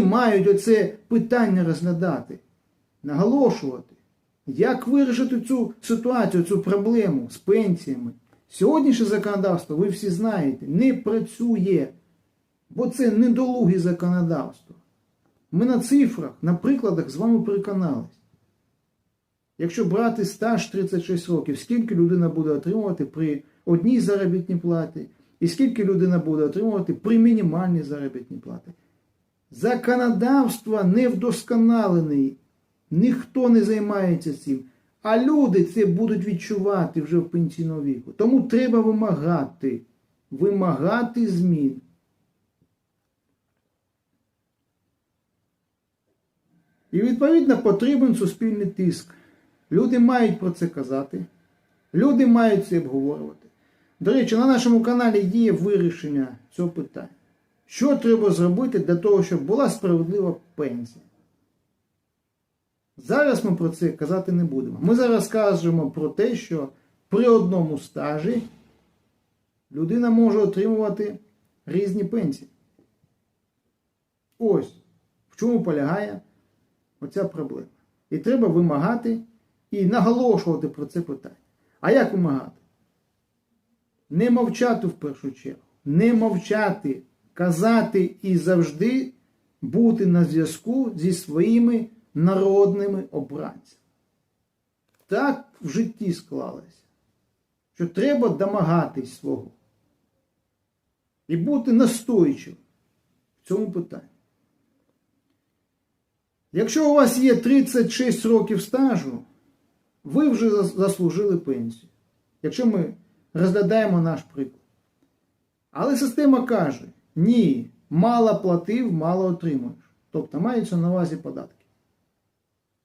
мають оце питання розглядати, наголошувати, як вирішити цю ситуацію, цю проблему з пенсіями. Сьогоднішнє законодавство, ви всі знаєте, не працює, бо це недолуге законодавство. Ми на цифрах, на прикладах з вами переконались. Якщо брати стаж 36 років, скільки людина буде отримувати при одній заробітній платі, і скільки людина буде отримувати при мінімальній заробітній платі. Законодавство не вдосконалене, ніхто не займається цим. А люди це будуть відчувати вже в пенсійному віку. Тому треба вимагати, вимагати змін. І відповідно потрібен суспільний тиск. Люди мають про це казати, люди мають це обговорювати. До речі, на нашому каналі є вирішення цього питання. Що треба зробити для того, щоб була справедлива пенсія? Зараз ми про це казати не будемо. Ми зараз кажемо про те, що при одному стажі людина може отримувати різні пенсії. Ось в чому полягає оця проблема. І треба вимагати і наголошувати про це питання. А як вимагати? Не мовчати в першу чергу, не мовчати, казати і завжди бути на зв'язку зі своїми народними обранцями. Так в житті склалося, що треба домагатись свого і бути настойчивим в цьому питанні. Якщо у вас є 36 років стажу, ви вже заслужили пенсію. Якщо ми розглядаємо наш приклад. Але система каже, ні, мало платив, мало отримуєш. Тобто мається на увазі податки.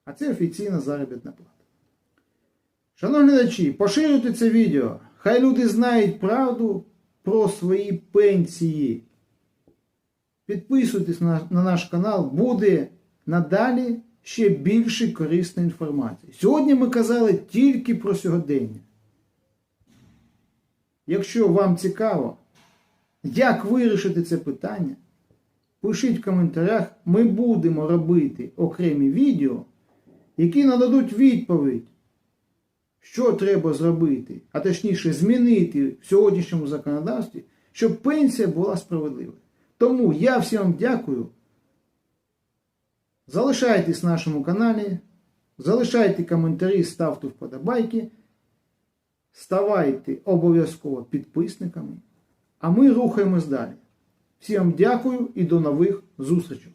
А це офіційна заробітна плата. Шановні глядачі, поширюйте це відео. Хай люди знають правду про свої пенсії. Підписуйтесь на, на наш канал, буде надалі ще більше корисної інформації. Сьогодні ми казали тільки про сьогодення. Якщо вам цікаво, як вирішити це питання, пишіть в коментарях, ми будемо робити окремі відео, які нададуть відповідь, що треба зробити, а точніше змінити в сьогоднішньому законодавстві, щоб пенсія була справедливою. Тому я всім дякую. Залишайтесь на нашому каналі, залишайте коментарі, ставте вподобайки, ставайте обов'язково підписниками, а ми рухаємось далі. Всім дякую і до нових зустрічей!